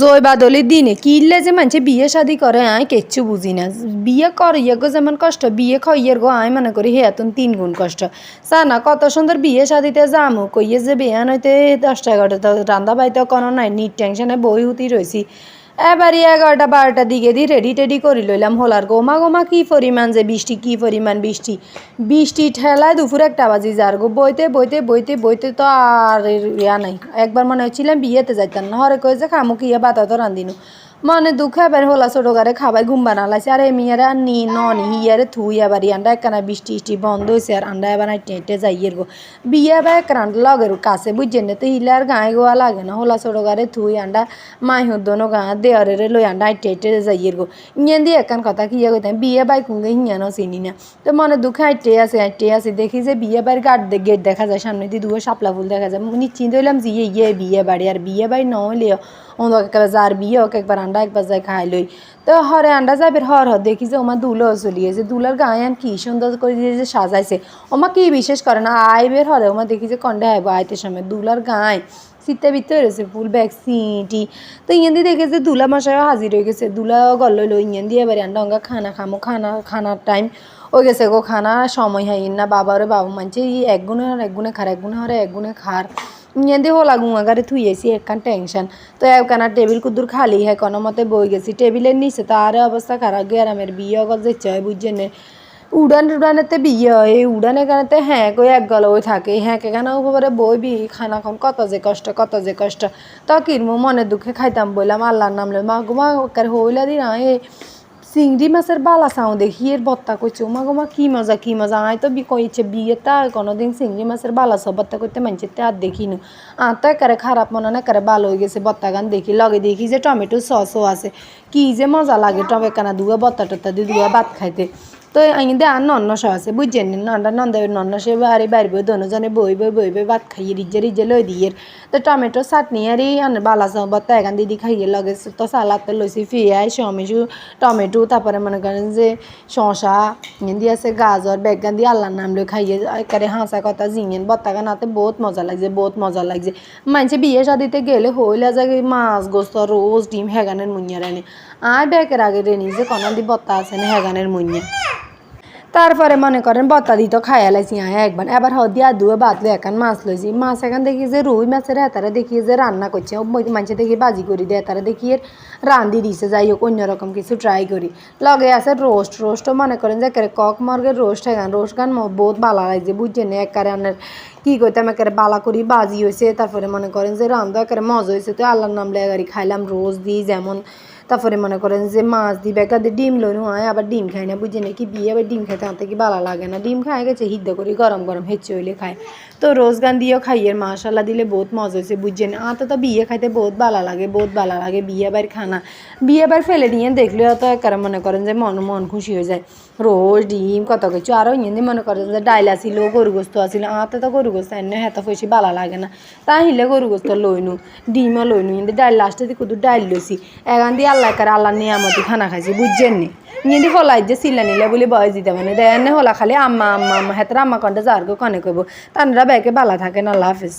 জয় বাদলি দিনে কিনলে যে মানুষে বিয়ে শাদি করে, আয় কিচ্ছু বুঝি না। বিয়ে করিয়ে গো যেমন কষ্ট, বিয়ে খাইয়ের গো, আয় মনে করি হেয়াতুন তিন গুণ কষ্ট। না কত সুন্দর বিয়ে শাদিতে যাম, কইয়ে যে বিয়ান হইতে দশটা এগারোটা রান্দা বাইতে কোনো নাই, নিট টেনশনে বই হুতি রয়েছি এবারই এগারোটা বারোটা দিকে দিয়ে রেডি টেডি করি লইলাম হোলার গোমা গোমা কী পরিমাণ যে বৃষ্টি, কী পরিমাণ বৃষ্টি। বৃষ্টি ঠেলায় দুপুর একটা বাজি যার গো। বইতে বইতে বইতে বইতে তো আর ইয়া নাই। একবার মনে হচ্ছিলাম বিয়েতে যাইতাম না। হরে কয়েছে খামু কি ইয়া বাতা তো রান্দিনু মনে দুঃখ এবার হোলা ছোটো গারে খাবাই ঘুম বানালাইছে আর এমিয়ারে আর নি ননি হিয়ারে থুই এবার আন্ডা একখানা বৃষ্টি ইষ্টি বন্ধ হয়েছে আর আন্ডা এবার হাইটে হাইটে যাইয়ের গো। বিয়ে এবার একখান লগের কাছে বুঝছেন না, তো হিলে আর গায়ে গোয়া লাগে না। হোলা ছোটো গারে থুই আন্ডা মাই হুদনো গা দেওয়ারে লই আন্ডা হাইটে হাইটে যাইয়ের গো। ইয়ে দিয়ে একখান কথা কি কইতাম, বিয়ে বাই কুঙ্গে হিয়ানো চিনি না। তো মনে দুঃখ হাইটে আছে হাইটে আছে। দেখি যে বিয়ে বাড়ির গাট গেট দেখা যায়, সামনে দিয়ে দুয়ে শাপলা ফুল দেখা যায়। নিশ্চিন্ত হইলাম যে ইয়ে ইয়ে বিয়ে বাড়ি। আর বিয়ে বাড়ি নহলেও একবার যার বিয়ে হোক একবার আন্ডা একবার যায় খাই লই তো হরে আন্ডা যাবের হর হর দেখি যে ওমা দুলো চলিয়েছে দুলার গায়ান কি সুন্দর করে দিয়ে যে সাজাইছে ওমা কি বিশেষ করে না আইবের হরে ওমা দেখি যে কন্ডে আইব আইতে সময় দুলার গায় শীতে ভিতরে রয়েছে ফুল ব্যাগ সিটি তো ইয়েন দিয়ে দেখে যে দুলা মশাই হাজির হয়ে গেছে দুলা গল্ল লই ইয়েন দিয়ে এবার আন্ডা অঙ্গা খানা খামো খানা খানার টাইম হয়ে গেছে গো খানা সময় হয় না বাবারে বাবা মানছে এক গুণে আর এক গুণে খার এক গুণে হরে এক গুণে খার ইয়েন্দি হোলা গুঙাগারে থুইয়েছি একখান টেনশন তো একখানা টেবিল কুদুর খালি হয়, কোনো মতে বই গেছি। টেবিলের নিচে তার অবস্থা খারাপ, গেরামের বিয়ে অগল যেতে হয়, বুঝছেন উড়ান উড়ানেতে বিয়ে এই উড়ান এখানেতে হ্যাঁ কই এক গল ওই থাকে হ্যাঁ কেখানে উপরে বই বি, খানা খাম কত যে কষ্ট, কত যে কষ্ট। তো কিরমু মনে দুঃখে খাইতাম বললাম আল্লাহর নাম লই মা গুমা হইলা দিন আয় চিংড়ি মাছের বালা চাও দেখি, এর বত্তা কইছে উমা গোমা কি মজা কি মজা? আয় তো বি কইছে বিয়েটা কোনোদিন চিংড়ি মাছের বালা সব বত্তা করতে মানছে তে আর দেখিনু। আর তো একারে খারাপ মনে না একারে ভালো হয়ে গেছে বত্তা গান দেখি। লগে দেখি যে টমেটো সসও আছে। কি যে মজা লাগে টমেকানা দুয়া বত্তা টত্তা দিয়ে দুয়া ভাত খাইতে। তো আইন দে আর নন্ন সহ আছে, বুঝছেন? নন্ডা নন্দের নন্ন সে বাড়ি বাড়িব দোনোজনে বই বই বই বই ভাত খাইয়ে রিজে রিজে লই দিয়ে তো টমেটো চাটনি আর আন বালা বত্তা এখান দিদি খাইয়ে লগে তো সালাদ তো লইছি ফিয়াই সমিসু, টমেটো, তারপরে মনে করেন যে শশা দিয়ে আছে গাজর বেগান দিয়ে আল্লাহর নাম লই খাইয়ে একারে হাসা কথা জিঙেন। বত্তা গানাতে বহুত মজা লাগছে, বহুত মজা লাগছে। মানছে বিয়ে শাদিতে গেলে হইলে যায় মাছ গোস্ত, রোজ ডিম, হেগানের মুইয়া রানি আর বেকের আগে রেনি যে কোনো দি বত্তা আছে না হেগানের মুইয়া। তারপরে মনে করেন, বত্তা দিত, খাইয়া লাইছি, আয় একবার। এবার হদি আর দুয়ে বাতলে এখান মাছ লইছি। মাছ এখান দেখি যে রুই মাছের হেতারে দেখি যে রান্না করছে। মানুষে দেখি বাজি করি দেয় তারা দেখি এর রান্ধি দিছে। যাই হোক অন্যরকম কিছু ট্রাই করি। লগে আছে রোস্ট রোস্টও মনে করেন যে একেবারে কক মর্গের রোস্ট এখান। রোস্ট গান বহুত ভালো লাগছে, বুঝছেন একারে আনের কি করতাম একেবারে বালা করি বাজি হয়েছে তারপরে মনে করেন যে রান্ধা একেবারে মজা হয়েছে তো আল্লাহর নাম লেগারি খাইলাম রোজ দিই যেমন তারপরে মনে করেন যে মাছ দিবে একাদে ডিম লইনু হয়, আবার ডিম খাই না, বুঝে নাকি বিয়ে, আবার ডিম খাইতে আনতে কি ভালো লাগে না। ডিম খাই গেছে হিদ্ধ করি, গরম গরম হেঁচে হইলে খায়। তো রোজ গান দিয়েও খাইয়ের মাশাল্লাহ দিলে বহুত মজা হয়েছে বুঝছেন আতে তো বিয়ে খাইতে বহুত ভালো লাগে, বহুত ভালো লাগে, বিয়ে বার খানা বিয়ে বার ফেলে নিয়ে দেখলে তো একারে মনে করেন যে মন মন খুশি হয়ে যায়। রোজ ডিম, কত কিছু আরও ইয়ে মনে করেন যে ডাইল আসিল গরু গোস্ত আসিল আতে তো গরু গোস্ত এনে হেত ফসি ভালো লাগে না। তা হিলে গরু গোস্ত লইনু, ডিমও লইনু কিন্তু ডাইল লাস্টে দিয়ে কুদু ডাইল লইছি, এখান দিয়ে আল্লাহ করে আল্লাহ নিয়ামতি খানা খাইছি, বুঝছেন নি? নিদি হলাই যে সিলা নিলে বলে বয়স দিতে মানে দেয় হলা খালি আম্মা আম্মা আম্মা, হেতরা আম্মা কন্টে যাওয়ার কনে কইব। তানরা ব্যাগে বালা থাকেন আল্লাহ হাফিজ।